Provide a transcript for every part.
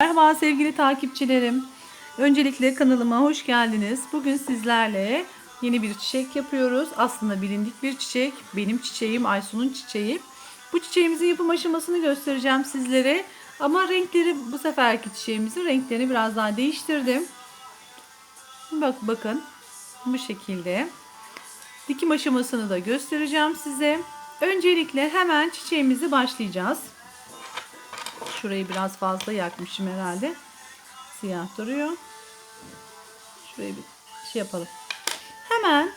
Merhaba sevgili takipçilerim. Öncelikle kanalıma hoş geldiniz. Bugün sizlerle yeni bir çiçek yapıyoruz. Aslında bilindik bir çiçek. Benim çiçeğim Aysun'un çiçeği. Bu çiçeğimizin yapım aşamasını göstereceğim sizlere. Ama renkleri bu seferki çiçeğimizin renklerini biraz daha değiştirdim. Bak bakın bu şekilde. Dikim aşamasını da göstereceğim size. Öncelikle hemen çiçeğimizi başlayacağız. Şurayı biraz fazla yakmışım herhalde. Siyah duruyor. Şurayı bir şey yapalım. Hemen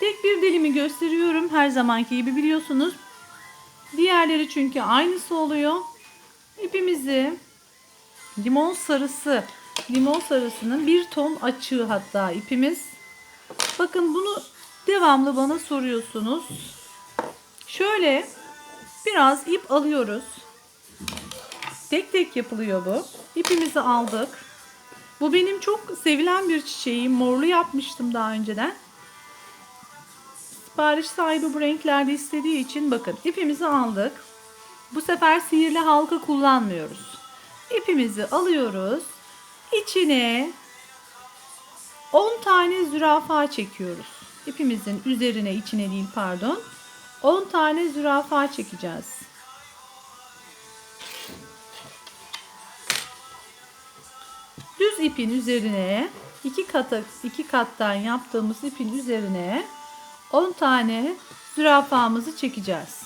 tek bir dilimi gösteriyorum. Her zamanki gibi biliyorsunuz. Diğerleri çünkü aynısı oluyor. İpimizi limon sarısı, limon sarısının bir ton açığı hatta ipimiz. Bakın bunu devamlı bana soruyorsunuz. Şöyle biraz ip alıyoruz. Tek tek yapılıyor bu. İpimizi aldık. Bu benim çok sevilen bir çiçeğim. Morlu yapmıştım daha önceden. Sipariş sahibi bu renklerde istediği için bakın ipimizi aldık. Bu sefer sihirli halka kullanmıyoruz. İpimizi alıyoruz. İçine 10 tane zürafa çekiyoruz. İpimizin üzerine içine değil pardon. 10 tane zürafa çekeceğiz. Düz ipin üzerine iki kata iki kattan yaptığımız ipin üzerine 10 tane zürafamızı çekeceğiz.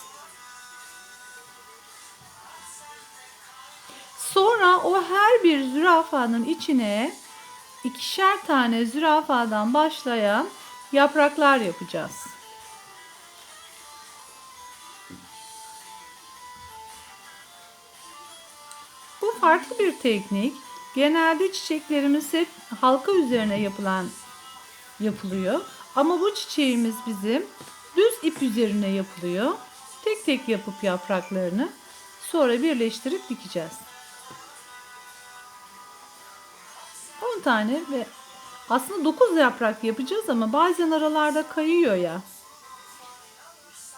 Sonra o her bir zürafanın içine ikişer tane zürafadan başlayan yapraklar yapacağız. Bu farklı bir teknik. Genelde çiçeklerimiz hep halka üzerine yapılan yapılıyor. Ama bu çiçeğimiz bizim düz ip üzerine yapılıyor. Tek tek yapıp yapraklarını sonra birleştirip dikeceğiz. 10 tane ve aslında 9 yaprak yapacağız ama bazen aralarda kayıyor ya.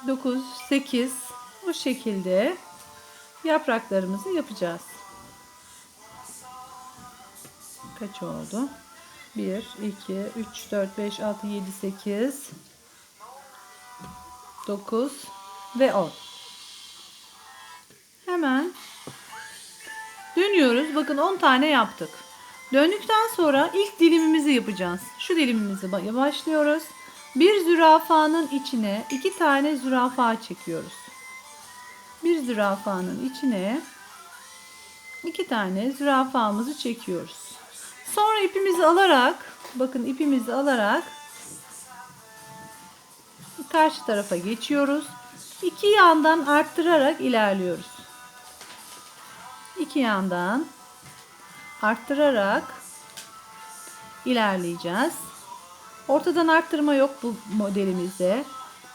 9, 8 o şekilde yapraklarımızı yapacağız. Kaç oldu? 1, 2, 3, 4, 5, 6, 7, 8, 9 ve 10. Hemen dönüyoruz. Bakın 10 tane yaptık. Döndükten sonra ilk dilimimizi yapacağız. Şu dilimimizi başlıyoruz. Bir zürafanın içine iki tane zürafa çekiyoruz. Bir zürafanın içine iki tane zürafamızı çekiyoruz. Sonra ipimizi alarak bakın ipimizi alarak karşı tarafa geçiyoruz. İki yandan arttırarak ilerliyoruz. İki yandan arttırarak ilerleyeceğiz. Ortadan arttırma yok bu modelimizde.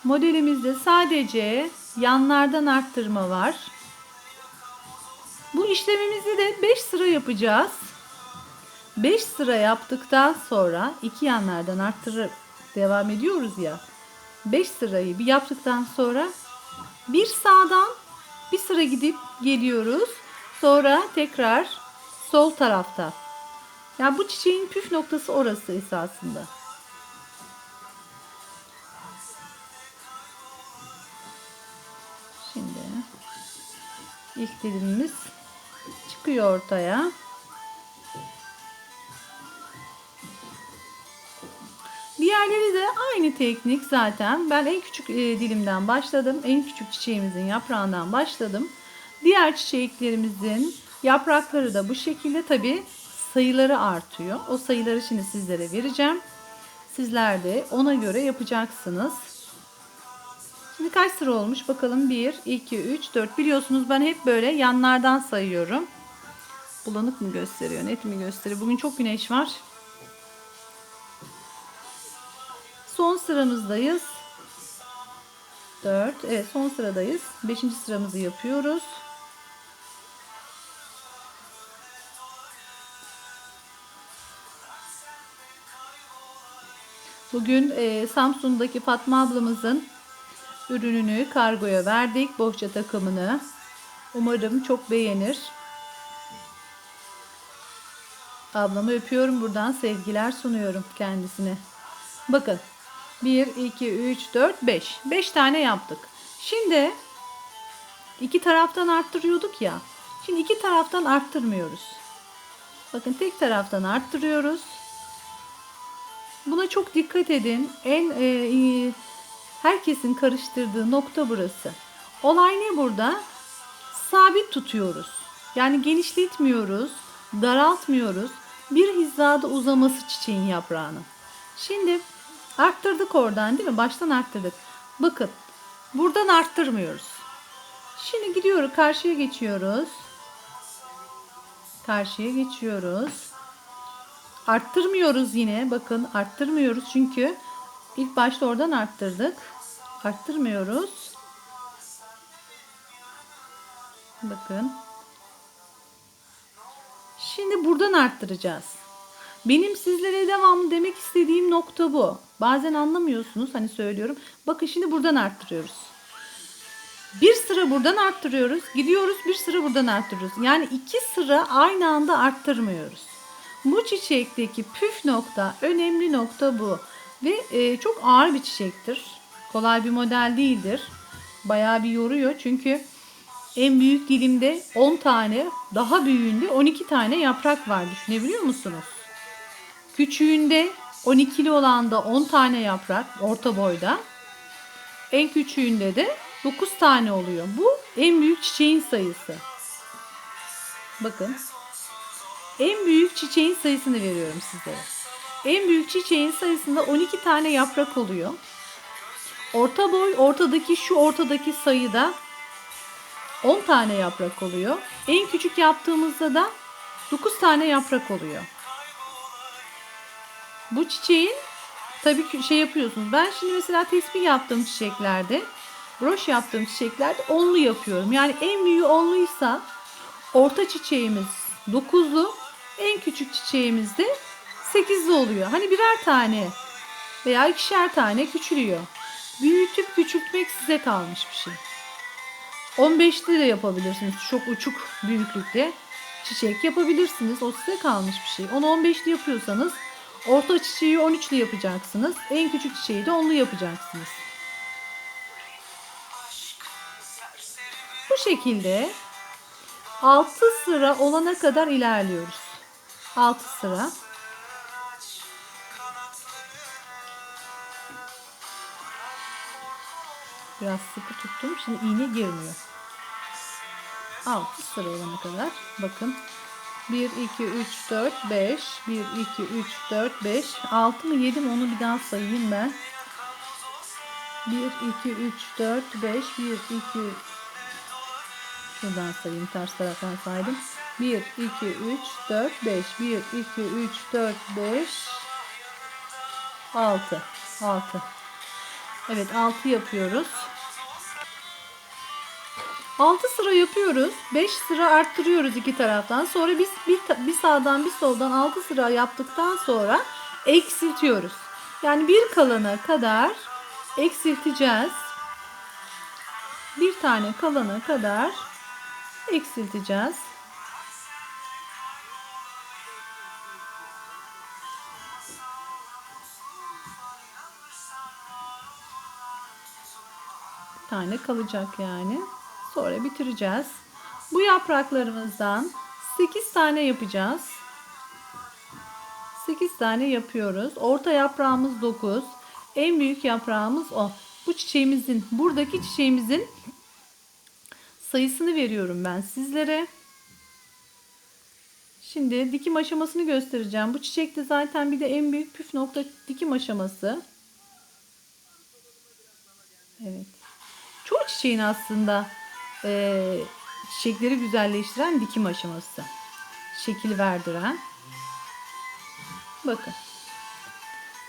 Modelimizde sadece yanlardan arttırma var. Bu işlemimizi de 5 sıra yapacağız. 5 sıra yaptıktan sonra iki yanlardan arttırıp devam ediyoruz ya. 5 sırayı bir yaptıktan sonra bir sağdan bir sıra gidip geliyoruz. Sonra tekrar sol tarafta. Yani bu çiçeğin püf noktası orası esasında. Şimdi ilk dilimimiz çıkıyor ortaya. Diğerleri de aynı teknik zaten. Ben en küçük e, dilimden başladım. En küçük çiçeğimizin yaprağından başladım. Diğer çiçeklerimizin yaprakları da bu şekilde tabi sayıları artıyor. O sayıları şimdi sizlere vereceğim. Sizler de ona göre yapacaksınız. Şimdi kaç sıra olmuş bakalım 1, 2, 3, 4 biliyorsunuz ben hep böyle yanlardan sayıyorum. Bulanık mı gösteriyor net mi gösteriyor. Bugün çok güneş var. Son sıramızdayız. 4. Evet son sıradayız. 5. sıramızı yapıyoruz. Bugün e, Samsun'daki Fatma ablamızın ürününü kargoya verdik. Bohça takımını. Umarım çok beğenir. Ablamı öpüyorum buradan. Sevgiler sunuyorum kendisine. Bakın. 1, 2, 3, 4, 5. 5 tane yaptık. Şimdi iki taraftan arttırıyorduk ya. Şimdi iki taraftan arttırmıyoruz. Bakın tek taraftan arttırıyoruz. Buna çok dikkat edin. En e, e, herkesin karıştırdığı nokta burası. Olay ne burada? Sabit tutuyoruz. Yani genişletmiyoruz, daraltmıyoruz. Bir hizada uzaması çiçeğin yaprağının. Şimdi arttırdık oradan değil mi? Baştan arttırdık. Bakın buradan arttırmıyoruz. Şimdi gidiyoruz karşıya geçiyoruz. Karşıya geçiyoruz. Arttırmıyoruz yine. Bakın arttırmıyoruz çünkü ilk başta oradan arttırdık. Arttırmıyoruz. Bakın. Şimdi buradan arttıracağız. Benim sizlere devamlı demek istediğim nokta bu. Bazen anlamıyorsunuz hani söylüyorum. Bakın şimdi buradan arttırıyoruz. Bir sıra buradan arttırıyoruz. Gidiyoruz bir sıra buradan arttırıyoruz. Yani iki sıra aynı anda arttırmıyoruz. Bu çiçekteki püf nokta, önemli nokta bu. Ve e, çok ağır bir çiçektir. Kolay bir model değildir. Bayağı bir yoruyor çünkü en büyük dilimde 10 tane, daha büyüğünde 12 tane yaprak var. Düşünebiliyor musunuz? Küçüğünde 12'li olan da 10 tane yaprak orta boyda. En küçüğünde de 9 tane oluyor. Bu en büyük çiçeğin sayısı. Bakın. En büyük çiçeğin sayısını veriyorum size. En büyük çiçeğin sayısında 12 tane yaprak oluyor. Orta boy ortadaki şu ortadaki sayıda 10 tane yaprak oluyor. En küçük yaptığımızda da 9 tane yaprak oluyor. Bu çiçeğin tabii ki şey yapıyorsunuz. Ben şimdi mesela tespih yaptığım çiçeklerde, broş yaptığım çiçeklerde onlu yapıyorum. Yani en büyüğü onluysa orta çiçeğimiz 9'lu, en küçük çiçeğimiz de 8'li oluyor. Hani birer tane veya ikişer tane küçülüyor. Büyütüp küçültmek size kalmış bir şey. 15'te de yapabilirsiniz. Çok uçuk büyüklükte çiçek yapabilirsiniz. O size kalmış bir şey. Onu 15'li yapıyorsanız orta çiçeği 13'lü yapacaksınız. En küçük çiçeği de 10'lu yapacaksınız. Bu şekilde 6 sıra olana kadar ilerliyoruz. 6 sıra. Biraz sıkı tuttum. Şimdi iğne girmiyor. 6 sıra olana kadar. Bakın. 1, 2, 3, 4, 5. 1, 2, 3, 4, 5. 6 mı 7 mi onu bir daha sayayım ben. 1, 2, 3, 4, 5. 1, 2, Şuradan sayayım. Ters taraftan saydım. 1, 2, 3, 4, 5. 1, 2, 3, 4, 5. 6. 6. Evet 6 yapıyoruz. 6 sıra yapıyoruz. 5 sıra arttırıyoruz iki taraftan. Sonra biz bir, bir sağdan bir soldan 6 sıra yaptıktan sonra eksiltiyoruz. Yani bir kalana kadar eksilteceğiz. Bir tane kalana kadar eksilteceğiz. Tane kalacak yani. Sonra bitireceğiz. Bu yapraklarımızdan 8 tane yapacağız. 8 tane yapıyoruz. Orta yaprağımız 9. En büyük yaprağımız 10. Bu çiçeğimizin, buradaki çiçeğimizin sayısını veriyorum ben sizlere. Şimdi dikim aşamasını göstereceğim. Bu çiçekte zaten bir de en büyük püf nokta dikim aşaması. Evet. Çoğu çiçeğin aslında e, çiçekleri güzelleştiren dikim aşaması. Şekil verdiren. Bakın.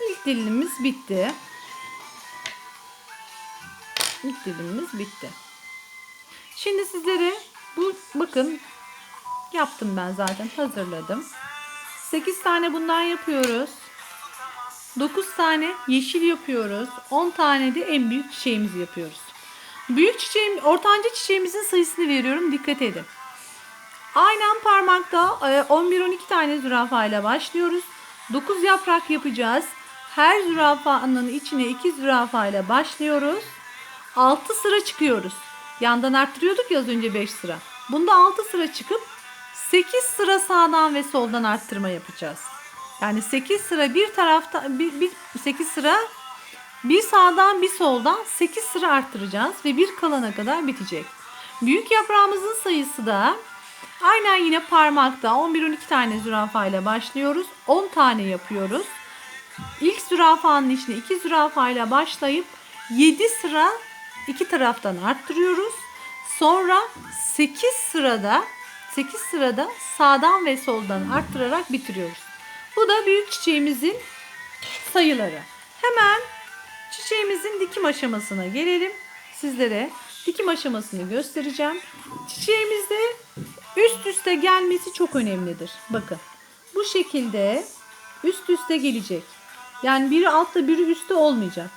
İlk dilimimiz bitti. İlk dilimimiz bitti. Şimdi sizlere bu bakın yaptım ben zaten hazırladım. 8 tane bundan yapıyoruz. 9 tane yeşil yapıyoruz. 10 tane de en büyük çiçeğimizi yapıyoruz. Büyük çiçeğim, ortanca çiçeğimizin sayısını veriyorum. Dikkat edin. Aynen parmakta e, 11-12 tane zürafa ile başlıyoruz. 9 yaprak yapacağız. Her zürafanın içine 2 zürafa ile başlıyoruz. 6 sıra çıkıyoruz. Yandan arttırıyorduk ya az önce 5 sıra. Bunda 6 sıra çıkıp 8 sıra sağdan ve soldan arttırma yapacağız. Yani 8 sıra bir tarafta bir, bir 8 sıra bir sağdan bir soldan 8 sıra arttıracağız ve bir kalana kadar bitecek. Büyük yaprağımızın sayısı da aynen yine parmakta 11-12 tane zürafa ile başlıyoruz. 10 tane yapıyoruz. İlk zürafanın içine 2 zürafa ile başlayıp 7 sıra iki taraftan arttırıyoruz. Sonra 8 sırada 8 sırada sağdan ve soldan arttırarak bitiriyoruz. Bu da büyük çiçeğimizin sayıları. Hemen çiçeğimizin dikim aşamasına gelelim. Sizlere dikim aşamasını göstereceğim. Çiçeğimizde üst üste gelmesi çok önemlidir. Bakın bu şekilde üst üste gelecek. Yani biri altta biri üstte olmayacak.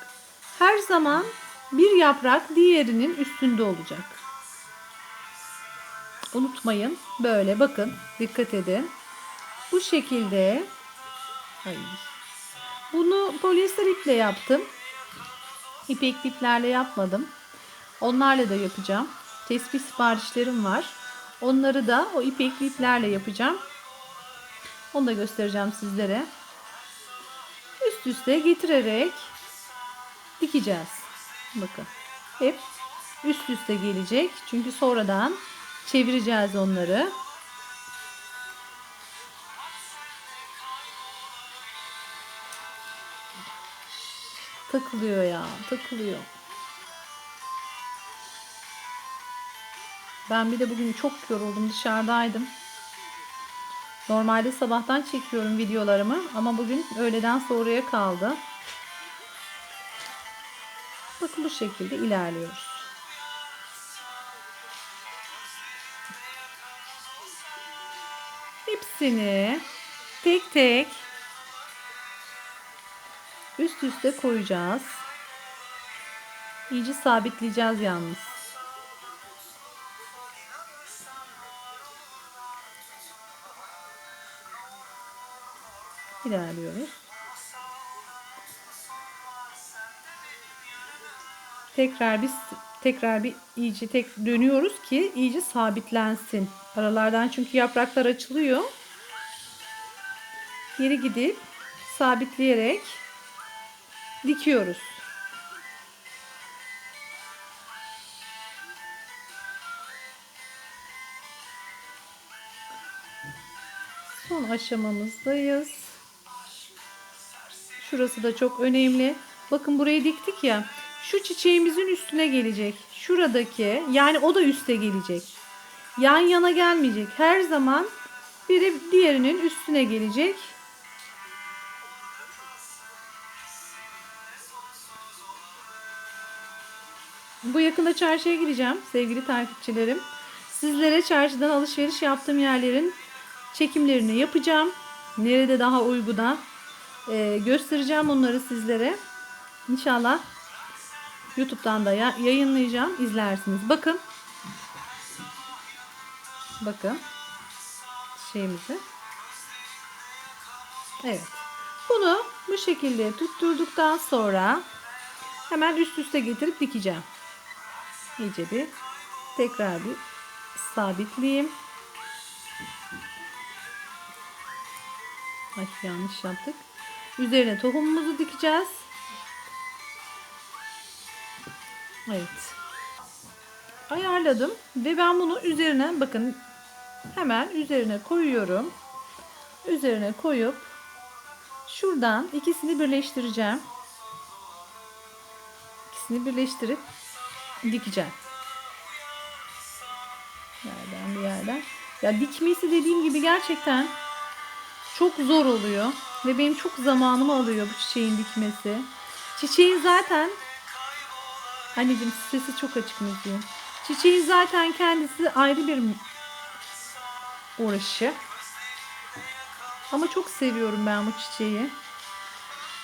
Her zaman bir yaprak diğerinin üstünde olacak. Unutmayın. Böyle bakın. Dikkat edin. Bu şekilde Ay. Bunu polyester iple yaptım. İpek iplerle yapmadım. Onlarla da yapacağım. Tespih siparişlerim var. Onları da o ipekli iplerle yapacağım. Onu da göstereceğim sizlere. Üst üste getirerek dikeceğiz. Bakın. Hep üst üste gelecek. Çünkü sonradan çevireceğiz onları. Takılıyor ya. Takılıyor. Ben bir de bugün çok yoruldum. Dışarıdaydım. Normalde sabahtan çekiyorum videolarımı. Ama bugün öğleden sonraya kaldı. Bakın bu şekilde ilerliyoruz. Hepsini tek tek üst üste koyacağız. İyice sabitleyeceğiz yalnız. İlerliyoruz. Tekrar biz tekrar bir iyice tek dönüyoruz ki iyice sabitlensin. Aralardan çünkü yapraklar açılıyor. Geri gidip sabitleyerek dikiyoruz. Son aşamamızdayız. Şurası da çok önemli. Bakın burayı diktik ya. Şu çiçeğimizin üstüne gelecek. Şuradaki yani o da üste gelecek. Yan yana gelmeyecek. Her zaman biri diğerinin üstüne gelecek. Bu yakında çarşıya gideceğim sevgili takipçilerim. Sizlere çarşıdan alışveriş yaptığım yerlerin çekimlerini yapacağım. Nerede daha uyguna ee, göstereceğim onları sizlere. İnşallah YouTube'dan da yayınlayacağım. izlersiniz. Bakın. Bakın. Şeyimizi. Evet. Bunu bu şekilde tutturduktan sonra hemen üst üste getirip dikeceğim. İyice bir tekrar bir sabitleyeyim. Ay yanlış yaptık. Üzerine tohumumuzu dikeceğiz. Evet. Ayarladım ve ben bunu üzerine bakın hemen üzerine koyuyorum. Üzerine koyup şuradan ikisini birleştireceğim. İkisini birleştirip dikeceğim. Yerden bir yerden. Ya dikmesi dediğim gibi gerçekten çok zor oluyor. Ve benim çok zamanımı alıyor bu çiçeğin dikmesi. Çiçeğin zaten anneciğim sesi çok açık müziğin. Çiçeğin zaten kendisi ayrı bir uğraşı. Ama çok seviyorum ben bu çiçeği.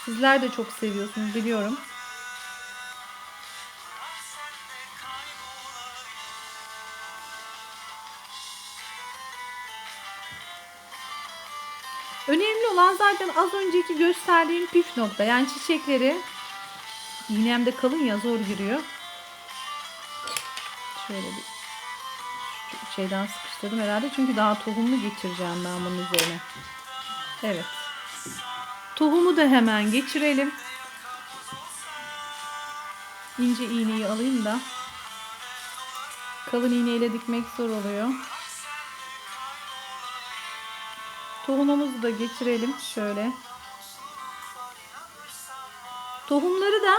Sizler de çok seviyorsunuz biliyorum. Zaten az önceki gösterdiğim püf nokta. Yani çiçekleri iğnem de kalın ya zor giriyor. Şöyle bir şeyden sıkıştırdım herhalde. Çünkü daha tohumlu geçireceğim ben bunun üzerine. Evet. Tohumu da hemen geçirelim. İnce iğneyi alayım da. Kalın iğneyle dikmek zor oluyor. Tohumumuzu da geçirelim şöyle. Tohumları da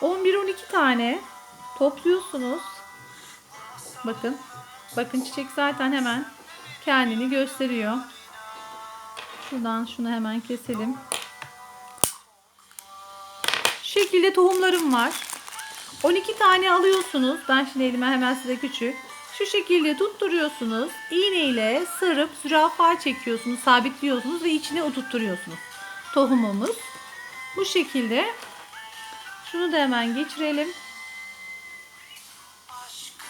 11-12 tane topluyorsunuz. Bakın. Bakın çiçek zaten hemen kendini gösteriyor. Şuradan şunu hemen keselim. Şekilde tohumlarım var. 12 tane alıyorsunuz. Ben şimdi elime hemen size küçük. Şu şekilde tutturuyorsunuz. İğne ile sarıp zürafa çekiyorsunuz, sabitliyorsunuz ve içine oturtturuyorsunuz. Tohumumuz. Bu şekilde. Şunu da hemen geçirelim.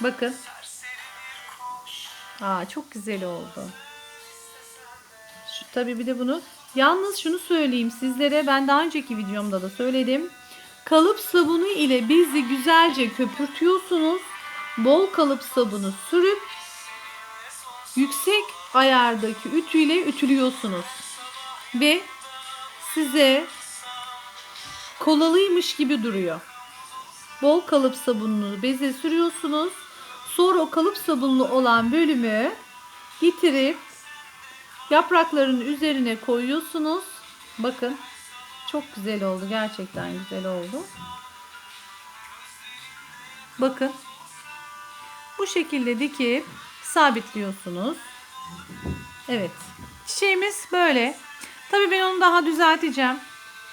Bakın. Aa çok güzel oldu. Şu, tabii bir de bunu yalnız şunu söyleyeyim sizlere ben daha önceki videomda da söyledim. Kalıp sabunu ile bezi güzelce köpürtüyorsunuz. Bol kalıp sabunu sürüp yüksek ayardaki ütüyle ütülüyorsunuz. Ve size kolalıymış gibi duruyor. Bol kalıp sabununu beze sürüyorsunuz. Sonra o kalıp sabunlu olan bölümü getirip yaprakların üzerine koyuyorsunuz. Bakın çok güzel oldu. Gerçekten güzel oldu. Bakın. Bu şekilde dikip sabitliyorsunuz. Evet. Çiçeğimiz böyle. Tabii ben onu daha düzelteceğim.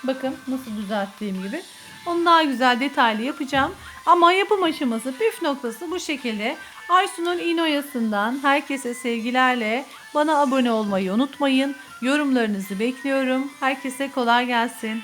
Bakın nasıl düzelttiğim gibi. Onu daha güzel detaylı yapacağım. Ama yapım aşaması püf noktası bu şekilde. Aysun'un İnoyası'ndan herkese sevgilerle bana abone olmayı unutmayın. Yorumlarınızı bekliyorum. Herkese kolay gelsin.